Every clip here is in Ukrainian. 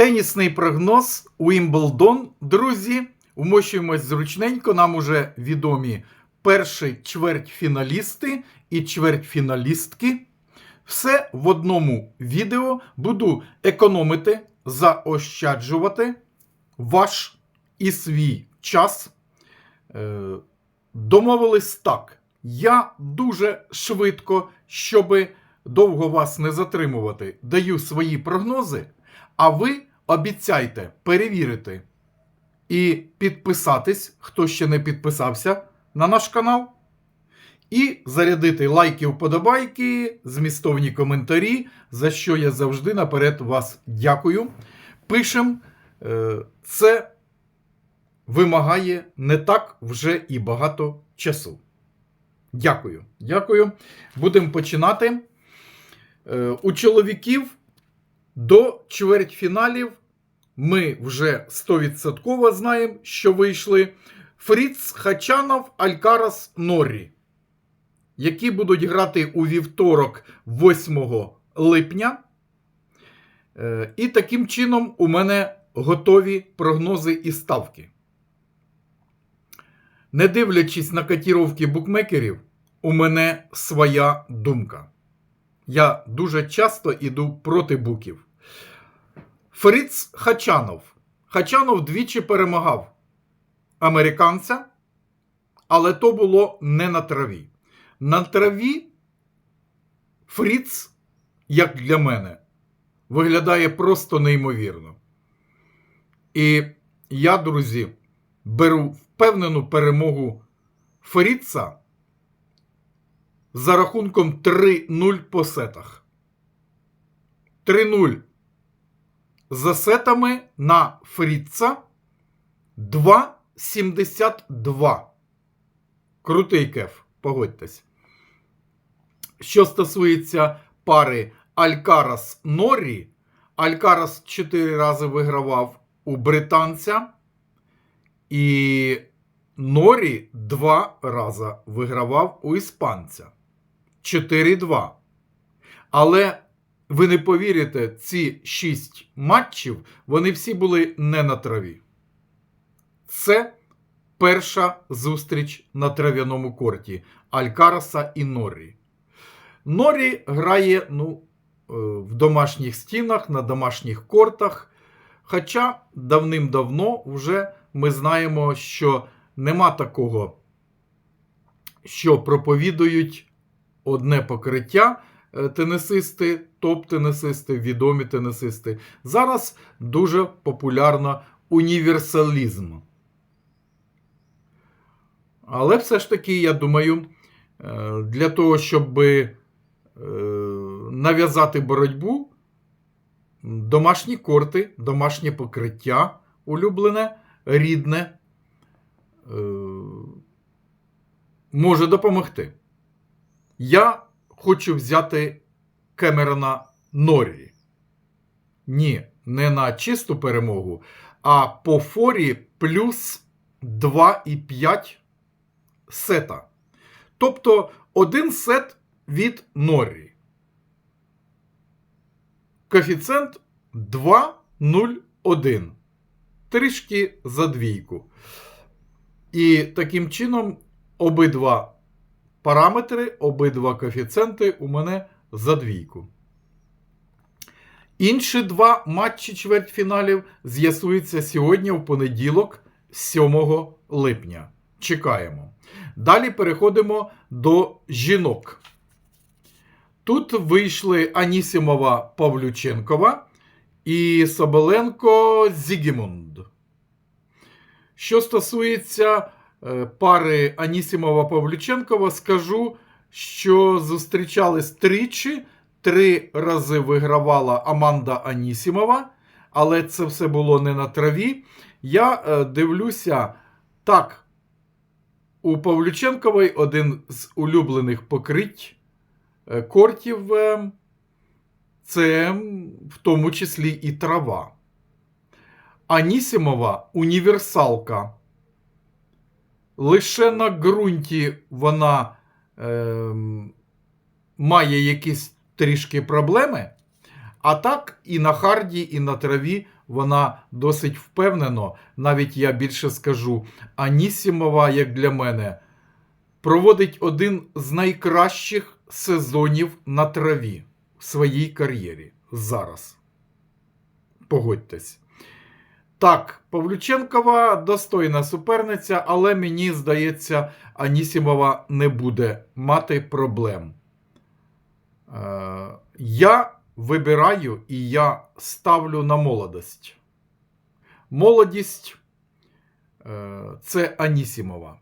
Тенісний прогноз Уімблдон. Друзі, умощуємось зручненько. Нам уже відомі перші чвертьфіналісти і чвертьфіналістки. Все в одному відео буду економити, заощаджувати ваш і свій час. Е, Домовились так. Я дуже швидко, щоби довго вас не затримувати, даю свої прогнози, а ви обіцяйте перевірити і підписатись, хто ще не підписався на наш канал. І зарядити лайки, вподобайки, змістовні коментарі, за що я завжди наперед вас дякую. Пишем, е, це вимагає не так вже і багато часу. Дякую. Дякую. Будемо починати. Е, У чоловіків до чвертьфіналів ми вже 100% знаємо, що вийшли Фріц Хачанов, Алькарас Норрі, які будуть грати у вівторок 8 липня. Е, І таким чином у мене готові прогнози і ставки. Не дивлячись на котіровки букмекерів, у мене своя думка. Я дуже часто іду проти буків. Фриц Хачанов. Хачанов двічі перемагав американця, але то було не на траві. На траві Фріц, як для мене, виглядає просто неймовірно. І я, друзі, беру впевнену перемогу Фріца за рахунком 3-0 по сетах. 3-0 за сетами на Фріца 2,72. Крутий кеф, погодьтесь. Що стосується пари Алькарас Норрі, Алькарас 4 рази вигравав у британця. І Норі 2 рази вигравав у іспанця. 4-2. Але ви не повірите, ці 6 матчів вони всі були не на траві. Це перша зустріч на трав'яному корті Алькараса і Норрі. Норрі грає ну, е, в домашніх стінах, на домашніх кортах. Хоча давним-давно вже ми знаємо, що нема такого, що проповідують одне покриття е, тенісисти, топ-тенісисти, відомі тенісисти. Зараз дуже популярно універсалізм. Але все ж таки, я думаю, е, для того, щоб е, нав'язати боротьбу, домашні корти, домашнє покриття улюблене, рідне, може допомогти. Я хочу взяти Кемерона Норрі. Ні, не на чисту перемогу, а по форі плюс 2,5 сета. Тобто один сет від Норрі. Коефіцієнт 2,01. Трішки за двійку. І таким чином обидва параметри, обидва коефіцієнти у мене за двійку. Інші два матчі чвертьфіналів з'ясуються сьогодні в понеділок, 7 липня. Чекаємо. Далі переходимо до жінок. Тут вийшли Анісімова Павлюченкова і Соболенко Зігімунд. Що стосується пари Анісімова Павлюченкова, скажу, що зустрічались тричі. Три рази вигравала Аманда Анісімова, але це все було не на траві. Я е, дивлюся так. У Павлюченкової один з улюблених покрить е, кортів е, це в тому числі і трава. Анісімова універсалка. Лише на ґрунті вона е, має якісь трішки проблеми, А так і на харді, і на траві вона досить впевнено, навіть я більше скажу, Анісімова, як для мене, проводить один з найкращих сезонів на траві в своїй кар'єрі зараз. Погодьтесь. Так, Павлюченкова достойна суперниця, але мені здається, Анісімова не буде мати проблем. Е, я вибираю і я ставлю на молодость. Молодість е, це Анісімова.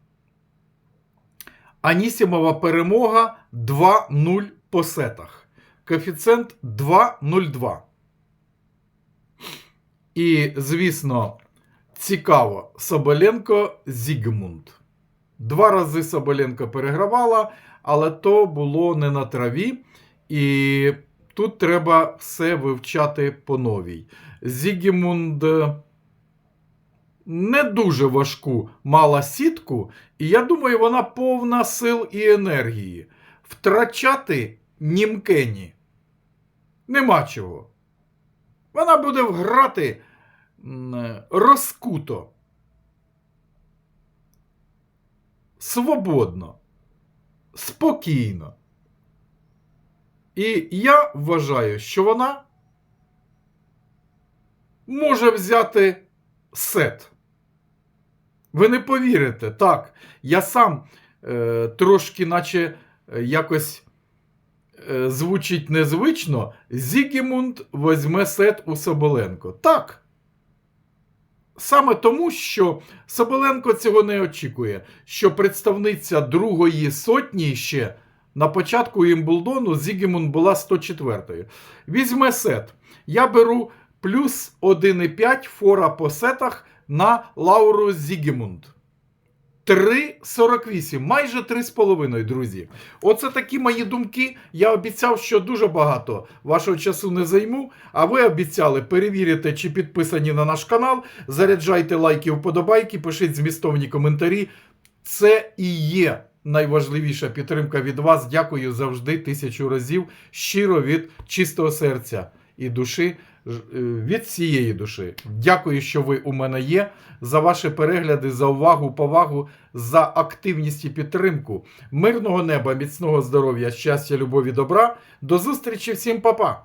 Анісімова перемога 2-0 по сетах. Коефіцієнт 2,02. І, звісно, цікаво, Соболенко Зігмунд. Два рази Соболенко перегравала, але то було не на траві. І тут треба все вивчати по новій. Зігмунд не дуже важку мала сітку, і я думаю, вона повна сил і енергії. Втрачати німкені нема чого. Вона буде грати розкуто. Свободно, спокійно. І я вважаю, що вона може взяти сет. Ви не повірите, так. Я сам е, трошки, наче е, якось е, звучить незвично. Зігімунд візьме сет у Соболенко. Так. Саме тому, що Соболенко цього не очікує, що представниця другої сотні ще на початку Імблдону Зігімун була 104-ю. Візьме сет. Я беру плюс 1,5 фора по сетах на Лауру Зігімунд. 3,48, майже 3,5, друзі. Оце такі мої думки. Я обіцяв, що дуже багато вашого часу не займу. А ви обіцяли перевірити, чи підписані на наш канал. Заряджайте лайки, вподобайки, пишіть змістовні коментарі. Це і є найважливіша підтримка від вас. Дякую завжди тисячу разів. Щиро від чистого серця і душі. Е, Від всієї душі. Дякую, що ви у мене є. За ваші перегляди, за увагу, повагу, за активність і підтримку. Мирного неба, міцного здоров'я, щастя, любові, добра. До зустрічі всім, па-па!